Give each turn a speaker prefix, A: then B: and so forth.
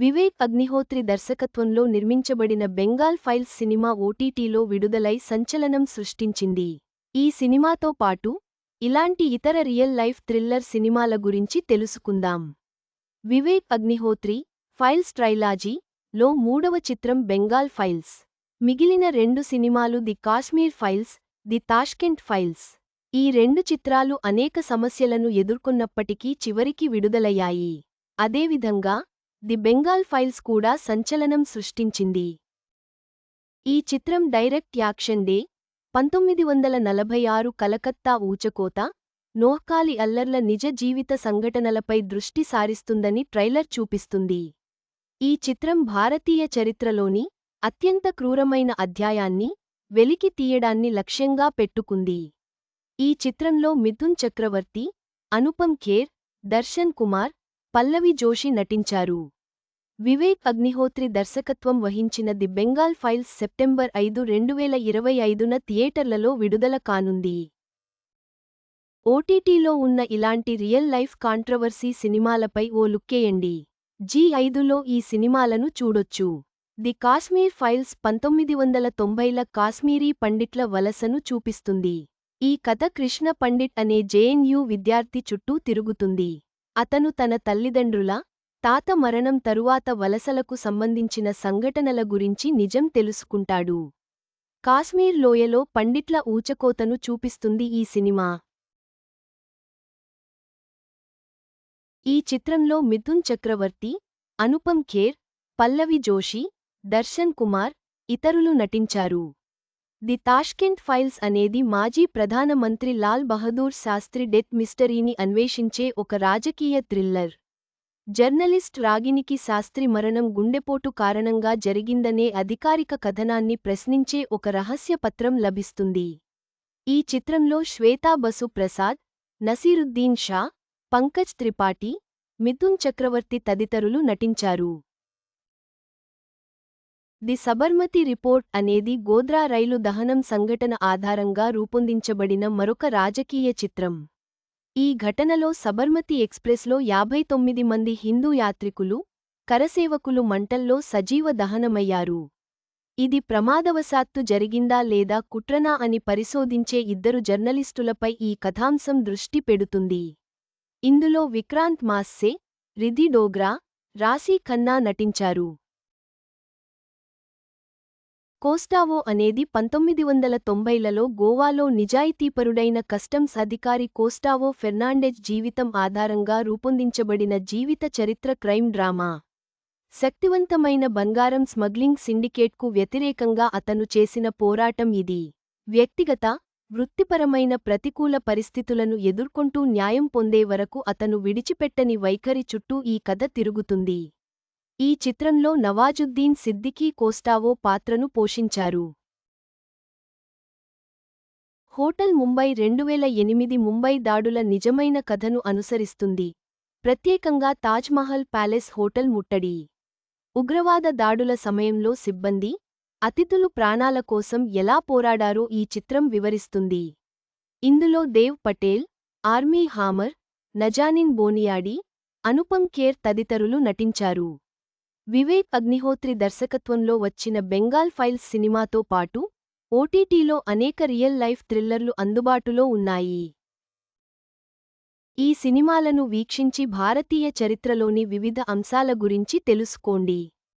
A: వివేక్ అగ్నిహోత్రి దర్శకత్వంలో నిర్మించబడిన Bengal files cinema ఓటీటీలో విడుదలై సంచలనం సృష్టించింది. ఈ సినిమాతో పాటు ఇలాంటి ఇతర రియల్ లైఫ్ థ్రిల్లర్ సినిమాల గురించి తెలుసుకుందాం. వివేక్ అగ్నిహోత్రి ఫైల్స్ ట్రైలాజీ లో మూడవ చిత్రం బెంగాల్ ఫైల్స్. మిగిలిన రెండు సినిమాలు the Kashmir files the Tashkent files. ఈ రెండు చిత్రాలు అనేక సమస్యలను ఎదుర్కొన్నప్పటికీ చివరికి విడుదలయ్యాయి. అదేవిధంగా ది బెంగాల్ ఫైల్స్ కూడా సంచలనం సృష్టించింది. ఈ చిత్రం డైరెక్ట్ యాక్షన్ డే పంతొమ్మిది వందల నలభై ఆరు కలకత్తా ఊచకోత నోహ్కాలి అల్లర్ల నిజ జీవిత సంఘటనలపై దృష్టి సారిస్తుందని ట్రైలర్ చూపిస్తుంది. ఈ చిత్రం భారతీయ చరిత్రలోని అత్యంత క్రూరమైన అధ్యాయాన్ని వెలికి తీయడాన్ని లక్ష్యంగా పెట్టుకుంది. ఈ చిత్రంలో మిథున్ చక్రవర్తి అనుపమ్ ఖేర్ దర్శన్ కుమార్ పల్లవి జోషి నటించారు. వివేక్ అగ్నిహోత్రి దర్శకత్వం వహించిన ది బెంగాల్ ఫైల్స్ సెప్టెంబర్ ఐదు రెండువేల ఇరవై ఐదున థియేటర్లలో విడుదల కానుంది. ఓటీటీలో ఉన్న ఇలాంటి రియల్ లైఫ్ కాంట్రవర్సీ సినిమాలపై ఓ లుక్కేయండి జీ ఐదులో ఈ సినిమాలను చూడొచ్చు. ది కాశ్మీర్ ఫైల్స్ పంతొమ్మిది వందల తొంభైల కాశ్మీరీ పండిట్ల వలసను చూపిస్తుంది. ఈ కథ కృష్ణ పండిట్ అనే జేఎన్యూ విద్యార్థి చుట్టూ తిరుగుతుంది. అతను తన తల్లిదండ్రుల తాత మరణం తరువాత వలసలకు సంబంధించిన సంఘటనల గురించి నిజం తెలుసుకుంటాడు. కాశ్మీర్ లోయలో పండిట్ల ఊచకోతను చూపిస్తుంది ఈ సినిమా. ఈ చిత్రంలో మిథున్ చక్రవర్తి అనుపమ్ ఖేర్ పల్లవి జోషి దర్శన్ కుమార్ ఇతరులు నటించారు. ది తాష్కెంట్ ఫైల్స్ అనేది మాజీ ప్రధానమంత్రి లాల్ బహదూర్ శాస్త్రి డెత్ మిస్టరీని అన్వేషించే ఒక రాజకీయ థ్రిల్లర్. జర్నలిస్ట్ రాగినికి శాస్త్రి మరణం గుండెపోటు కారణంగా జరిగిందనే అధికారిక కథనాన్ని ప్రశ్నించే ఒక రహస్య పత్రం లభిస్తుంది. ఈ చిత్రంలో శ్వేతా బసు ప్రసాద్ నసీరుద్దీన్ షా పంకజ్ త్రిపాఠి మిథున్ చక్రవర్తి తదితరులు నటించారు. ది సబర్మతి రిపోర్ట్ అనేది గోద్రా రైలు దహనం సంఘటన ఆధారంగా రూపొందించబడిన మరొక రాజకీయ చిత్రం. ఈ ఘటనలో సబర్మతి ఎక్స్ప్రెస్లో యాభై తొమ్మిది మంది హిందూ యాత్రికులు కరసేవకులు మంటల్లో సజీవ దహనమయ్యారు. ఇది ప్రమాదవశాత్తు జరిగిందా లేదా కుట్రనా అని పరిశోధించే ఇద్దరు జర్నలిస్టులపై ఈ కథాంశం దృష్టి పెడుతుంది. ఇందులో విక్రాంత్ మాస్సే రిధి డోగ్రా రాశీ ఖన్నా నటించారు. కోస్టావో అనేది పంతొమ్మిది వందల తొంభైలలో గోవాలో నిజాయితీపరుడైన కస్టమ్స్ అధికారి కోస్టావో ఫెర్నాండెజ్ జీవితం ఆధారంగా రూపొందించబడిన జీవిత చరిత్ర క్రైమ్ డ్రామా. శక్తివంతమైన బంగారం స్మగ్లింగ్ సిండికేట్కు వ్యతిరేకంగా అతను చేసిన పోరాటం ఇది. వ్యక్తిగత వృత్తిపరమైన ప్రతికూల పరిస్థితులను ఎదుర్కొంటూ న్యాయం పొందే వరకు అతను విడిచిపెట్టని వైఖరి చుట్టూ ఈ కథ తిరుగుతుంది. ఈ చిత్రంలో నవాజుద్దీన్ సిద్దికీ కోస్టావో పాత్రను పోషించారు. హోటల్ ముంబై రెండువేల ఎనిమిది ముంబై దాడుల నిజమైన కథను అనుసరిస్తుంది. ప్రత్యేకంగా తాజ్మహల్ ప్యాలెస్ హోటల్ ముట్టడి. ఉగ్రవాద దాడుల సమయంలో సిబ్బంది అతిథులు ప్రాణాల కోసం ఎలా పోరాడారో ఈ చిత్రం వివరిస్తుంది. ఇందులో Dev Patel Armie Hammer Nazanin Boniadi Anupam Kher తదితరులు నటించారు. వివేక్ అగ్నిహోత్రి దర్శకత్వంలో వచ్చిన బెంగాల్ ఫైల్స్ సినిమాతో పాటు ఓటీటీలో అనేక రియల్ లైఫ్ థ్రిల్లర్లు అందుబాటులో ఉన్నాయి. ఈ సినిమాలను వీక్షించి భారతీయ చరిత్రలోని వివిధ అంశాల గురించి తెలుసుకోండి.